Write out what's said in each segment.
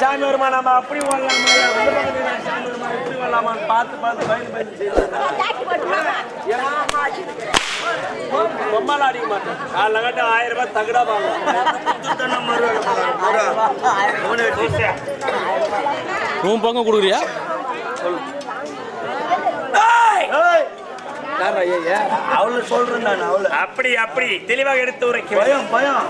சாமி வருமா? நம்ம அப்படி வரலாமா? அந்த பக்கத்துல சாமி வருமா? இப்படி வரலாமான்னு பார்த்து பார்த்து பயந்து பயந்து பொம்மால அடிக்க மாட்டேன். காலைல கட்ட ஆயிரம் ரூபாய் தகடா உன் பங்கம் கொடுக்குறியா? அவளை சொல்றேன் நான் அவளை. அப்படி அப்படி. தெளிவாக எடுத்து உரைக்கிறேன். பயம் பயம்!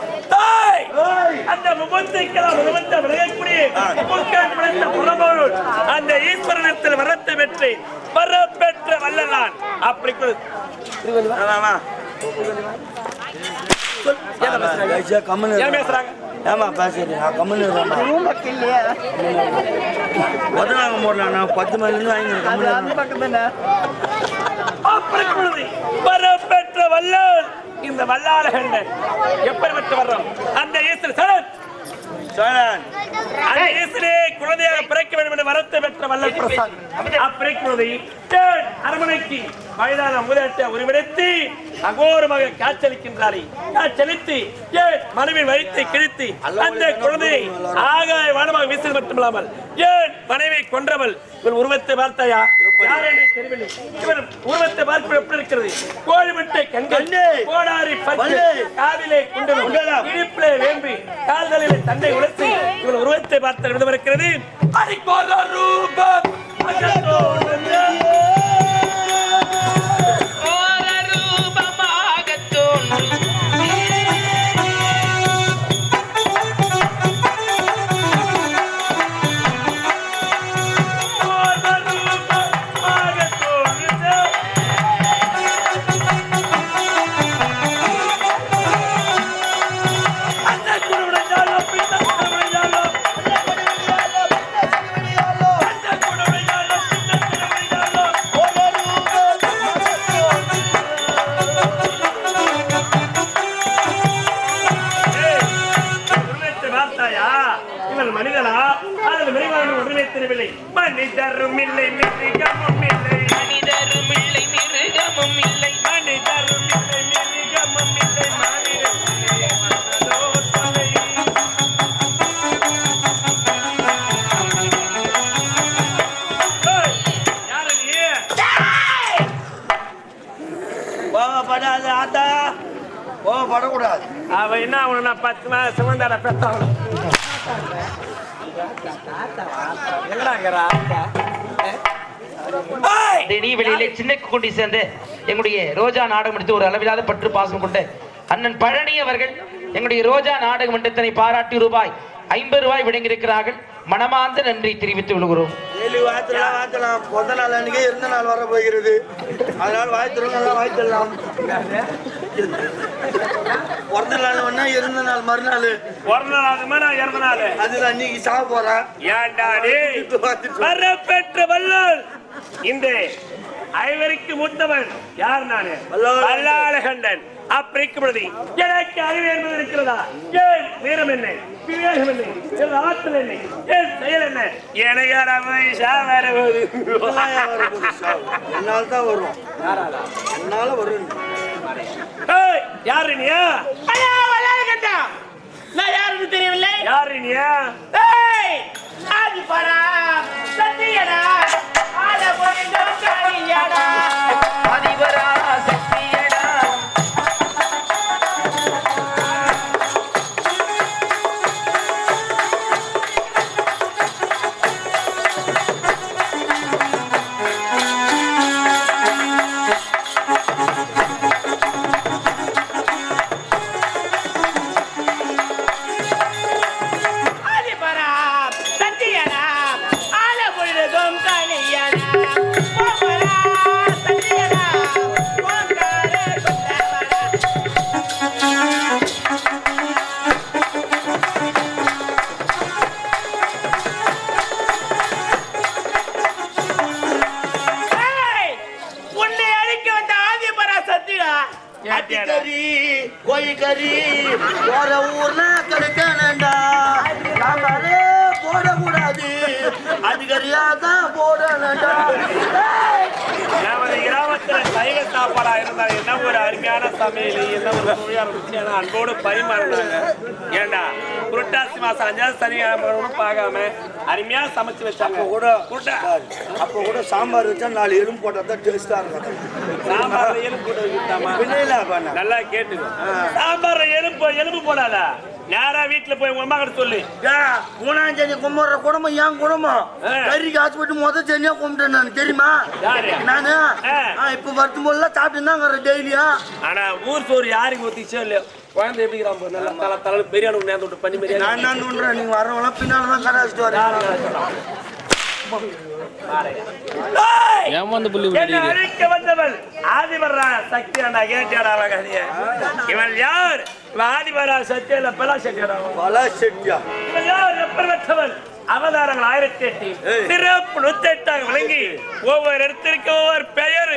அந்த முகத்தைக்கெல்லாம் முகத்தை விலகக்கூடிய முகக்கான் விளைந்த புறம்போல் அந்த ஈஸ்வரனத்தில் வரத்தை பெற்று வரப்பெற்ற வல்லலான் அப்படி ஏன் பேசுறாங்க? ஏமா போடலாம் நான் பத்து மணிலேருந்து. வரப்பெற்ற வல்லான். இந்த வல்லாள கண்டன் எப்படி பெற்று வர்றோம்? அந்த ஈஸ்வர சரண் சோழன் அந்த ஈஸ்வரே குழந்தையாக பிறக்க வேண்டும் என்று வரத்தை பெற்ற வல்லல் பிரசாத். தேன் அரமனைக்கு மைதான முதலத்தை உருவெடுத்து அகோரமாக காய்ச்சலிக்கின்றாரே காய்ச்சலித்து ஏன் மனைவின் வயிற்றை கிழித்து அந்த குழந்தையை ஆகாய வானமாக வீசுவது மட்டுமில்லாமல் ஏன் மனைவி கொன்றவள்? இவள் உருவத்தை பார்த்தாயா? யார் என்று தெரியவில்லை. இவன் உருவத்தை பார்ப்பது எப்படி இருக்கிறது? கோழி முட்டை கண்கள் கோடாரி பட்டு காதிலே குண்டலம் இடுப்பிலே வேம்பி கால்களிலே தண்டை உழைத்து இவன் உருவத்தை பார்த்த விதம் இருக்கிறது. அடிக்கோல ரூபம்! அகத்தோடு கோவப்படக்கூடாது அவ என்ன அவனை பத்து மாதம் சுமந்தாட பெற்றவன் வெளியிலே சின்ன குண்டி சேர்ந்து எங்களுடைய ரோஜா நாடகம் எடுத்து ஒரு அளவில்லாத பற்று பாசம் கொண்டு அண்ணன் பழனி அவர்கள் எங்களுடைய ரோஜா நாடக மன்றத்தினை பாராட்டி ரூபாய் ஐம்பது ரூபாய் விடங்கியிருக்கிறார்கள் மனமார்ந்த நன்றி தெரிவித்து விழுகிறோம் டெய்லி வாழ்த்தலாம் வாழ்த்தலாம் பொத நாள் அன்னைக்கே இருந்த நாள் வர போகிறது? அதனால வாழ்த்துறோம் நல்லா வாழ்த்தலாம் பிறந்த நாள் ஒன்னா இருந்த நாள் மறுநாள். பிறந்த நாளுமே நான் இறந்த நாள். அது அன்னைக்கு சாக போறேன் ஏன்டா டேய்? வரப்பெற்ற வல்லால். இந்த ஐவருக்கு மூத்தவன் யார் நானு? வல்லாள- வல்லாளகண்டன். அப்பிரிக்கப்படுது எனக்கு அறிவு என்பது இருக்கிறதா? ஏன்? வீரம் என்ன? விவேகம் என்ன என் ஆற்றல் என்ன என் செயல் என்ன? வேற போகுது என்னால் தான் வரும். என்னால வரும். ஏய், யாரு நீயா நான் யாருன்னு தெரியவில்லை. யாரு நீயா அருமையான சமையல் என்ன ஒரு சுவையான ருச்சியான அன்போடு பரிமாறினாங்க. ஏண்டா? புரட்டாசி மாசம் அஞ்சாவது சனிக்கிழமை பார்க்காம அருமையா சமைச்சு வச்சாங்க. அப்ப கூட கூட்டா. அப்ப கூட சாம்பார் வச்சா நாலு எலும்பு போட்டா தான் டேஸ்டா இருக்கும். சாம்பார்ல எலும்பு போட்டு நல்லா கேட்டுக்கோ சாம்பார்ல எலும்பு எலும்பு போடாத நேரா வீட்டுல போய் உங்க அம்மா கிட்ட சொல்லு பூனாஞ்சேரி கும்பிடுற குடும்பம் என் குடும்பம். கறிக்கு ஆசைப்பட்டு முத சென்னியா கும்பிட்டேன் நான் தெரியுமா? யாரு? நானு? இப்ப வருத்தும் போதெல்லாம் சாப்பிட்டு தான் டெய்லியா ஆனா ஊர் சோறு யாருக்கு ஊத்திச்சோ இல்லையோ? குழந்தை எப்படி. நல்லா தலை தலை பெரிய அளவு நேர்ந்து விட்டு பண்ணி பெரிய நான் என்ன பண்றேன் நீங்க வரவங்களாம் பின்னால தான் கடை வச்சுட்டு வரேன் ஏமாந்து புள்ளி அழிக்க வந்தவள் சக்தி அண்ணா யார்? ஆதிவரா சக்தி இல்ல பெலா சக்தியாடா? பல செட்டியா இவன் யார் அவதாரங்கள் ஆயிரத்தி எட்டு. சிறப்பு நூத்தெட்டாக விளங்கி ஒவ்வொரு இடத்திற்கு ஒவ்வொரு பெயர்.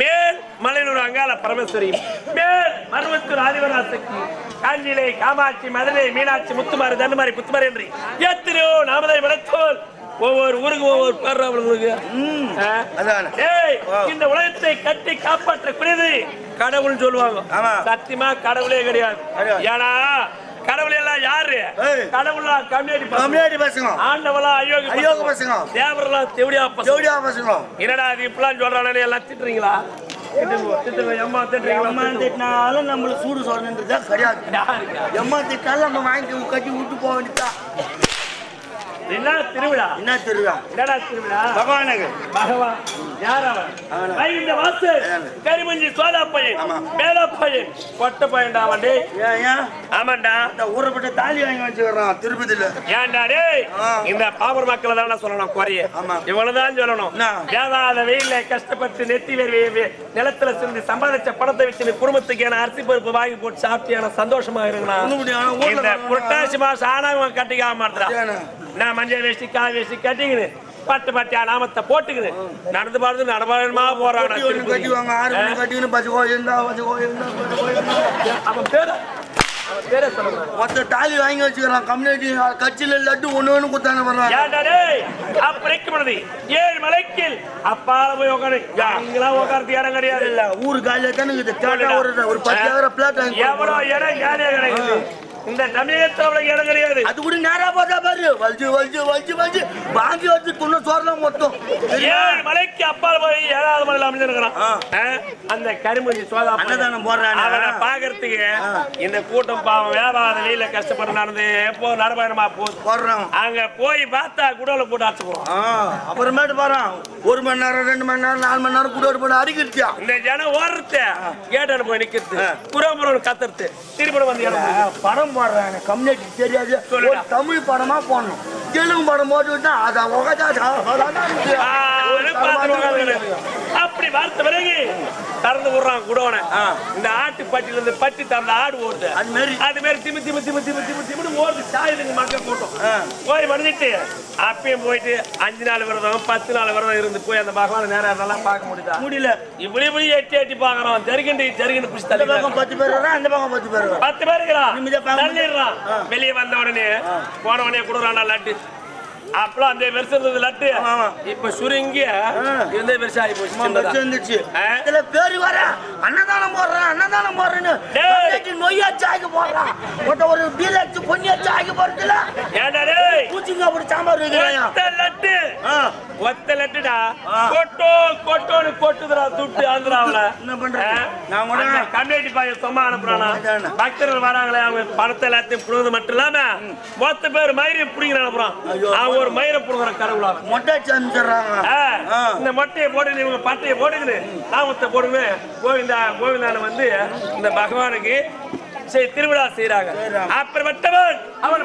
மேல் மலையனூர் அங்காள பரமேஸ்வரி. மேல் மருவத்தூர் ஆதிவரா சக்தி. காஞ்சிலை காமாட்சி மதுரை மீனாட்சி முத்துமாரி தண்டுமாரி புத்துமாரி என்று எத்தனையோ நாமதை விளத்தோல் ஒவ்வொரு ஊருக்கு ஒவ்வொரு பேர் Wow. இந்த உலகத்தை கட்டி காப்பாற்றக்கூடியது கடவுள் சொல்லுவாங்க. சத்தியமா கடவுளே கிடையாது. கிடையாது. ஏன்னா கடவுள் எல்லாம் யாரு. கடவுளா கம்யூனிட்டி கம்யூனிட்டி பசங்க. ஆண்டவளா அயோகி அயோக பசங்க. தேவரெல்லாம் தெவடியா பசங்க. ஜோடியா பசங்க. என்னடா அது இப்பெல்லாம் சொல்றானே எல்லாம் திட்டுறீங்களா? எம்மா திட்டினாலும் நம்மளுக்கு சூடு கிடையாது. யாருக்கா? எம்மா திட்டாலும் நம்ம வாங்கி கட்டி விட்டு போக வேண்டியதா என்ன திருவிழா? என்ன திருவிழா? என்னடா திருவிழா? பகவானுக்கு பகவான். யார் அவன்? வைகுண்ட வாசு? கரிமஞ்சி சோதா பையன். மேலா பையன் கொட்ட பையன்டா ஏன் ஆமாண்டா. இந்த ஊரப்பட்ட தாலி வாங்கி வச்சுக்கிறான் திருப்பதியில. ஏன்டா டேய். இந்த பாமர் மக்களை தான் சொல்லணும் குறைய. இவ்வளவுதான் சொல்லணும்? வேதாத வெயில்ல கஷ்டப்பட்டு நெத்தி வேர்வை வே- நிலத்துல சிந்தி சம்பாதிச்ச பணத்தை வச்சு குடும்பத்துக்கு என அரிசி பருப்பு வாங்கி போட்டு சாப்பிட்டு சந்தோஷமா. ஆனா இந்த வரவங்க- புரட்டாசி மாசம் ஆனவன் கட்டிக்காம மாட்டான்? நான் மஞ்சள் வேஷ்டி காய் வேஷ்டி கட்டிக்கினு பட்டு பட்டியா நாமத்தை போட்டுக்குது நடந்து பச்சை கோயில் தான். அவன் பேரு? மொத்த தாலி வாங்கி வச்சுக்கிறான் கம்யூனிட்டி கட்சியில லட்டு ஒண்ணு ஒண்ணு குத்தான வர்றான். ஏன்டா டேய்? அப்படிக்குமனது ஏழு மலைக்கில் அப்பால போய் உட்காரு இங்கெல்லாம் உட்கார்றது இடம் கிடையாது. இல்ல ஊரு காலில தானே ஒரு ஒரு பத்தாயிரம் பிளாட் வாங்கி எவ்வளோ இடம் காலியா கிடைக்குது? இந்த தமிழகத்துல அவ்வளவு இடம் கிடையாது. அது கூட நேரா பார்த்தா பாரு. வலிச்சு வலிச்சு வலிச்சு வலிச்சு வாங்கி வச்சு துண்ணு சோறலாம் மொத்தம். மலைக்கு அப்பால போய் ஏழாவது மலையில அமைஞ்சிருக்கிறான்? அந்த கருமஞ்சி சோதா. அன்னதானம் போடுறானே. அவனை பாக்குறதுக்கு இந்த கூட்டம் பாவம் வியாபார வெயில கஷ்டப்பட்டு நடந்து எப்போ நடைபயணமா போகுது. போடுறான் அங்க போய் பார்த்தா குடோல போட்டு அடிச்சு போறோம் ஆ, அப்புறமேட்டு பாறான் ஒரு மணி நேரம் ரெண்டு மணி நேரம் நாலு மணி நேரம் கூட போட்டு அடிக்கிடுச்சியா இந்த ஜனம் ஓடுறது கேட்டான போய் நிக்கிறது. புறம்புறம் கத்துறது. திருப்பி வந்து இடம் படம் போடுறாங்க கம்யூனிட்டி தெரியாது. ஒரு தமிழ் படமா போடணும். தெலுங்கு படம் போட்டு அத. அப்படி வார்த்தை பிறகு திறந்து விடுறான் குடோனை. இந்த ஆட்டு பட்டியில இருந்து பட்டி திறந்த ஆடு ஓடுது. அது மாதிரி. அது மாதிரி திமி திமி திமி திமி திமி திமின்னு ஓடுது. சாயுதுங்க மக்கள் கூட்டம். போய் வந்துட்டு அப்பயும் போயிட்டு அஞ்சு நாள் விரதம் பத்து நாள் விரதம் இருந்து போய் அந்த பகவான் நேரம் நல்லா பார்க்க முடியுதா? முடியல. இப்படி இப்படி எட்டி எட்டி பாக்குறோம் ஜருகிண்டு ஜருகிண்டு புடிச்சு தள்ளி பக்கம் பத்து பேர் அந்த பக்கம் பத்து பேர் பத்து பேர் இருக்கிறான் நிம்மதியா பார்க்க தள்ளிடுறான் வெளியே வந்த உடனே போன உடனே கொடுக்குறான்டா லட்டு. அப்பலாம் அந்த பெருசு இருந்தது லட்டு. இப்ப சுருங்கி இருந்தே போச்சு சும்மா சின்னதா. பஸ் வந்துச்சு? இதுல பேரு வர அன்னதானம் போடுறான் அன்னதானம் போடுறேன்னு நொய்யாச்சு ஆக்கி போடுறான் ஒருத்த ஒரு டீலக்ஸ் பொன்னியாச்சு ஆக்கி போடுறதுல ஏன்டா டேய்? பூச்சிங்க அப்படி சாம்பார் வைக்கிறாயா லட்டு. ஒத்த லட்டுடா. கொட்டோ கொட்டோன்னு கொட்டுதுடா துட்டு ஆந்திராவுல என்ன பண்றது? நான் கூட- கம்யூனிட்டி பாய் சும்மா அனுப்புறானா. பக்தர்கள் வராங்களே அவங்க பணத்தை எல்லாத்தையும் புடுவது மட்டும் இல்லாம மொத்த பேர் மயிரை புடிங்கிற அனுப்புறான். ஐயோ. அவன் ஒரு மயிரை புடுங்குற கடவுளா மொட்டை ஆ. இந்த மொட்டையை போட்டு இவங்க பட்டையை போட்டுக்கிது நாமத்தை போடுங்க கோவிந்தா கோவிந்தான வந்து இந்த பகவானுக்கு சரி திருவிழா செய்யறாங்க செய்றாங்க. அப்புறமட்டவன் அவன்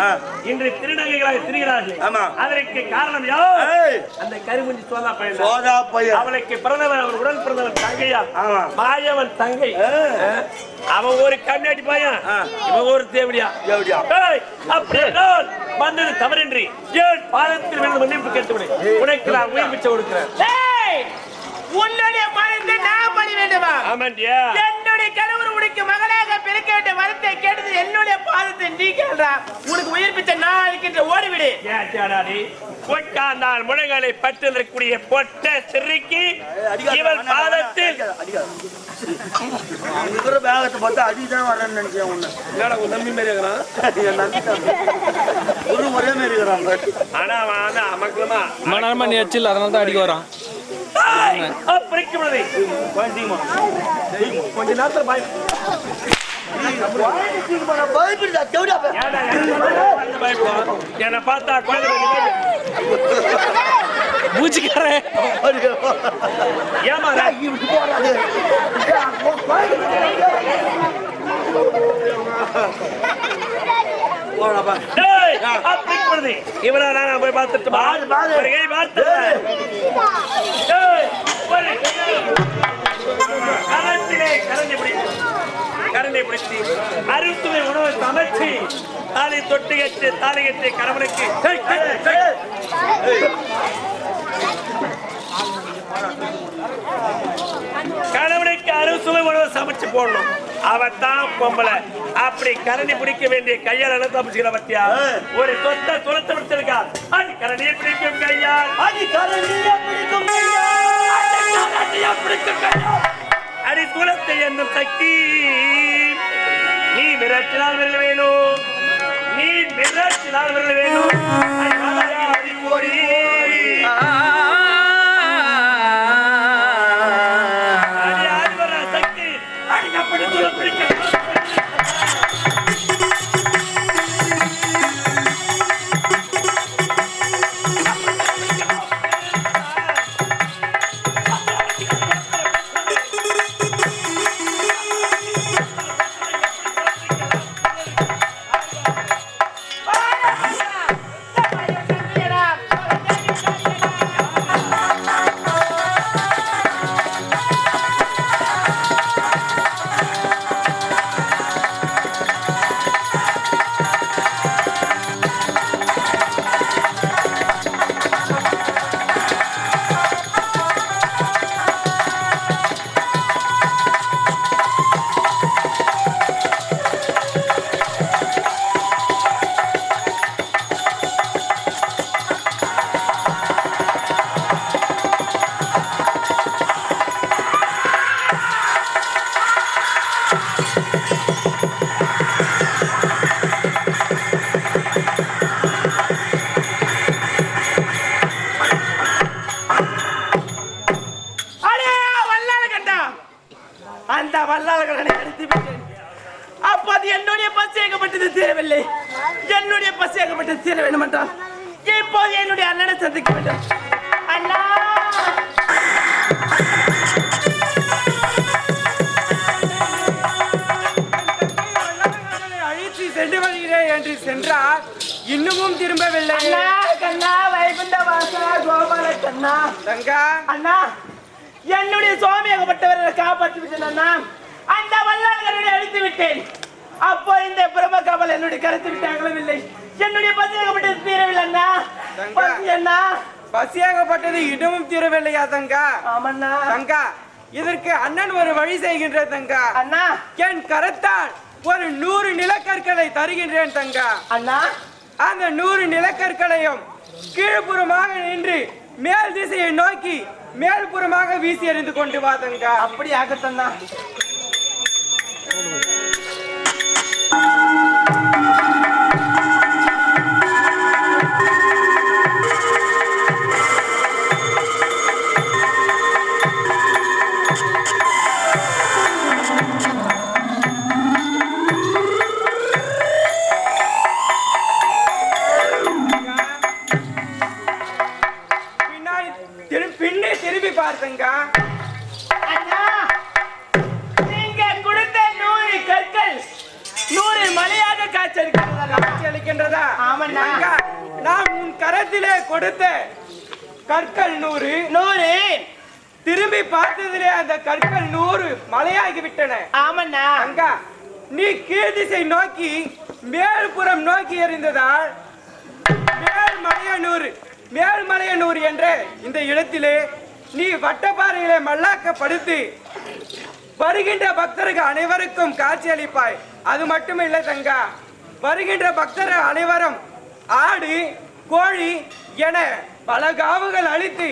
ஆ. இன்று திருநங்கைகளாக திரிகிறார்கள் ஆமா. அதற்கு காரணம் யார் அந்த கருமுஞ்சி சோதா பையன் சோதா பையன் அவளுக்கு பிறந்தவன் அவர் உடன் பிறந்தவன் தங்கையா. மாயவன் தங்கை. அவன் ஒரு கண்ணாடி பையன். இவன் ஒரு தேவடியா? எப்படியா ஏய், அப்படி என்றால் வந்தது தவறின்றி. ஏன் பாதத்தில் விழுந்து மன்னிப்பு கேட்டுவிடு. உனக்கு நான் உயிர் பிச்சை கொடுக்கிறேன். ஏய், உன்னுடைய மனத்தை நான் பணி வேண்டுமா? ஆமாண்டியா? உனக்கு மகனாக பிறக்க வேண்டிய வரத்தை கேட்டது என்னுடைய பாதத்தை நீ கேள்றா. உனக்கு உயிர் பிச்சை நான் அளிக்கின்ற ஓடிவிடு உட்கார்ந்தால் முழங்களை பற்றிருக்கக்கூடிய பொட்ட சிறுக்கி இவள் பாதத்தில் இருக்கிற பேகத்தை பார்த்தா அடிதான் வரேன்னு நினைக்கிறேன் உன்னை. என்னடா உன் தம்பி மாரி இருக்கிறான்? நம்பி ஒரு மாரி இருக்கிறாங்க ஆனா அவன் அமக்கலமா ரொம்ப நேரமா நீ வச்சில் அதனால தான் அடிக்க வரான். பிரிக்க விடுது கொஞ்ச நேரத்துல பயம் என்னை பார்த்து பூச்சிக்காரே ஏமா போறாது. இவனை நான் போய் பார்த்துட்டு. பாரு, பாரு. பார்த்து. டேய், ஒரு கை. கரண்டி பிடித்து, பிடித்து, அறுசுவை உணவை சமைச்சு தாலி தொட்டு கட்டு தாலி கட்டு கணவனுக்கு கணவனுக்கு அறுசுவை உணவை சமைச்சு போடணும். அவன் தான் பொம்பளை. அப்படி கரணி பிடிக்க வேண்டிய கையால் என்ன தப்பிச்சுக்கிற பத்தியா? ஒரு சொத்தை துரத்த பிடிச்சிருக்கா. அது கரணியை பிடிக்கும் கையால். அது கரணியை பிடிக்கும் பிடிக்கும் கையால். அடி குலத்தை என்னும் சக்தி நீ மிரட்டினால் வெல்ல வேணும். நீ மிரட்டினால் வெல்ல வேணும். அடி வாழாடி அந்த வல்லாளர்களை அடித்து விட்டேன் அப்போது என்னுடைய பசி ஏகப்பட்டது தீரவில்லை. என்னுடைய பசி ஏகப்பட்டது தீர வேண்டும் என்றால் இப்போது என்னுடைய அண்ணனை சந்திக்க வேண்டும். அண்ணா! அழைத்து சென்று வருகிறேன் என்று சென்றார் இன்னமும் திரும்பவில்லை. அண்ணா கண்ணா வைகுண்ட வாசனா கோபால கண்ணா தங்கா! அண்ணா! என்னுடைய சுவாமியாகப்பட்டவரை காப்பாற்றி விட்டேன் அண்ணா அந்த வல்லாளர்களை அழித்து விட்டேன். அப்போ இந்த பிரம்ம காவல் என்னுடைய கருத்து விட்டு அகலவில்லை. என்னுடைய பசியாகப்பட்டது தீரவில்லை அண்ணா. பசி அண்ணா. பசியாகப்பட்டது இன்னமும் தீரவில்லையா தங்கா? ஆமண்ணா. தங்கா இதற்கு அண்ணன் ஒரு வழி செய்கின்ற தங்கா. அண்ணா. என் கரத்தால் ஒரு நூறு நிலக்கற்களை தருகின்றேன் தங்கா. அண்ணா. அந்த நூறு நிலக்கற்களையும் கீழ்ப்புறமாக நின்று மேல் திசையை நோக்கி மேல்புறமாக வீசி எறிந்து கொண்டு வாதங்க அப்படி ஆகட்டண்ணா தான். நூறு. நூறு. திரும்பி பார்த்ததிலே அந்த கற்கள் நூறு மலையாகி விட்டன ஆமண்ணா. அங்கா நீ கீழ் திசை நோக்கி மேல்புறம் நோக்கி எறிந்ததால் மேல்மலையனூர் மேல்மலையனூர் என்ற இந்த இடத்திலே நீ வட்டப்பாறையிலே மல்லாக்கப்படுத்து வருகின்ற பக்தர்கள் அனைவருக்கும் காட்சி அளிப்பாய் அது மட்டும் இல்லை தங்கா வருகின்ற பக்தர்கள் அனைவரும் ஆடு கோழி என பல காவுகள் அழித்து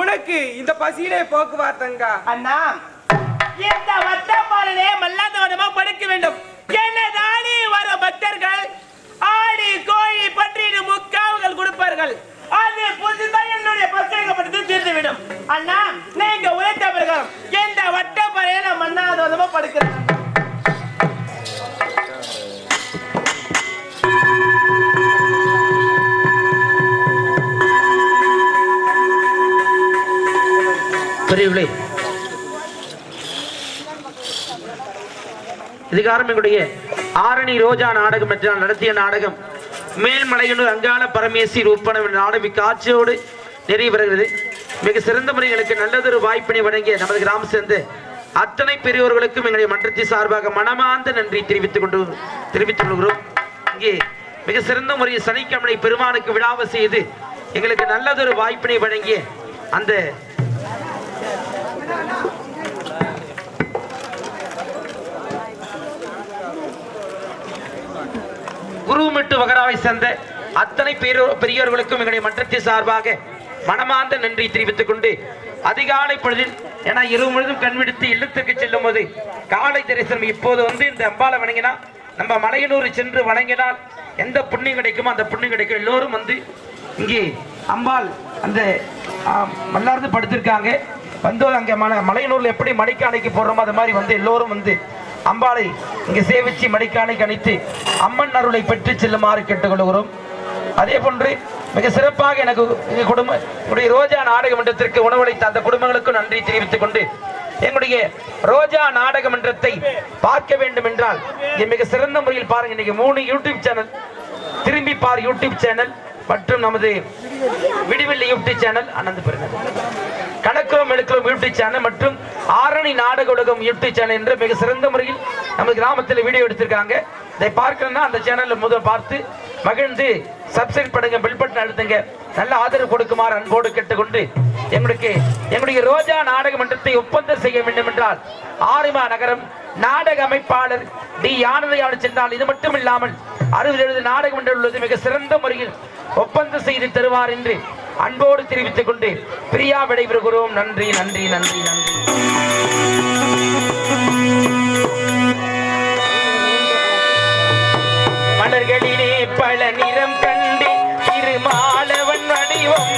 உனக்கு இந்த பசியிலே போக்குவார்த்தங்க அண்ணா இந்த வட்டப்பாறையிலே மல்லாந்தவனமா படுக்க வேண்டும். என்னதானே வர பக்தர்கள்? ஆடி கோழி பற்றி முக்காவுகள் கொடுப்பார்கள். அது புதுதான் என்னுடைய பசங்கப்பட்டது தீர்த்துவிடும் அண்ணா நீங்க உழைத்த பிரகாரம் பெரியவர்களே இதுகாரம் எங்களுடைய ஆரணி ரோஜா நாடகம் என்ற நடத்திய நாடகம் மேல்மலையனூர் அங்காள பரமேசி ரூப்பணம் என்ற நாடகம் காட்சியோடு நிறைவு வருகிறது மிக சிறந்த முறைகளுக்கு நல்லதொரு வாய்ப்பினை வழங்கிய நமது கிராமம் சேர்ந்து அத்தனை பெரியோர்களுக்கும் எங்களுடைய மன்றத்தின் சார்பாக மனமார்ந்த நன்றி தெரிவித்துக் கொண்டு தெரிவித்துக் கொள்கிறோம். இங்கே மிக சிறந்த முறையில் சனிக்கிழமை பெருமானுக்கு விழாவை செய்து எங்களுக்கு நல்லதொரு வாய்ப்பினை வழங்கிய அந்த குருமிட்டு வகராவை சேர்ந்த அத்தனை பேரோ பெரியோர்களுக்கும் எங்களுடைய மன்றத்தின் சார்பாக மனமார்ந்த நன்றி தெரிவித்துக் கொண்டு அதிகாலை பொழுதில் ஏன்னா இரவு முழுதும் கண்விடுத்து இல்லத்திற்கு செல்லும் போது காலை தரிசனம் இப்போது வந்து இந்த அம்பாலை வணங்கினா நம்ம மலையனூர் சென்று வணங்கினால் எந்த புண்ணியம் கிடைக்குமோ அந்த புண்ணியம் கிடைக்கும். எல்லோரும் வந்து இங்கே அம்பாள் அந்த மல்லார்ந்து படுத்திருக்காங்க. வந்து அங்கே மலை மலையனூரில் எப்படி மடிக்காணைக்கு போடுறோமோ அது மாதிரி வந்து எல்லோரும் வந்து அம்பாளை இங்கே சேவிச்சு மடிக்காணைக்கு கணித்து அம்மன் அருளை பெற்று செல்லுமாறு கேட்டுக்கொள்கிறோம். அதே போன்று மிக சிறப்பாக எனக்கு எங்கள் குடும்ப என்னுடைய ரோஜா நாடக மன்றத்திற்கு உணவளித்த அந்த குடும்பங்களுக்கும் நன்றி தெரிவித்துக் கொண்டு எங்களுடைய ரோஜா நாடக மன்றத்தை பார்க்க வேண்டும் என்றால் இங்கே மிக சிறந்த முறையில் பாருங்க இன்னைக்கு மூணு யூடியூப் சேனல் திரும்பி பார் யூடியூப் சேனல். மற்றும் நமது விடிவெள்ளி யூடியூப் சேனல் அனந்து பெருங்கள் கணக்கம் எழுக்கிறோம் யூடியூப் சேனல் மற்றும் ஆரணி நாடக உலகம் யூடியூப் சேனல் என்று மிக சிறந்த முறையில் நமது கிராமத்தில் வீடியோ எடுத்திருக்காங்க. இதை பார்க்கணும்னா அந்த சேனலில் முதல் பார்த்து மகிழ்ந்து சப்ஸ்கிரைப் பண்ணுங்க பில் பட்டன் அழுத்துங்க. நல்ல ஆதரவு கொடுக்குமாறு அன்போடு கேட்டுக்கொண்டு எங்களுக்கு எங்களுடைய ரோஜா நாடக மன்றத்தை ஒப்பந்தம் செய்ய வேண்டும் என்றால் ஆரிமா நகரம் நாடக அமைப்பாளர் டி யானதையாடு சென்றால் இது மட்டும் இல்லாமல் அறுபது எழுபது நாடகம் என்று உள்ளது. மிக சிறந்த முறையில் ஒப்பந்தம் செய்து தருவார் என்று அன்போடு தெரிவித்துக் கொண்டு பிரியா விடைபெறுகிறோம். நன்றி நன்றி நன்றி நன்றி. மலர்களிலே பல நிறம் கண்டே திருமாலவன் வடிவம்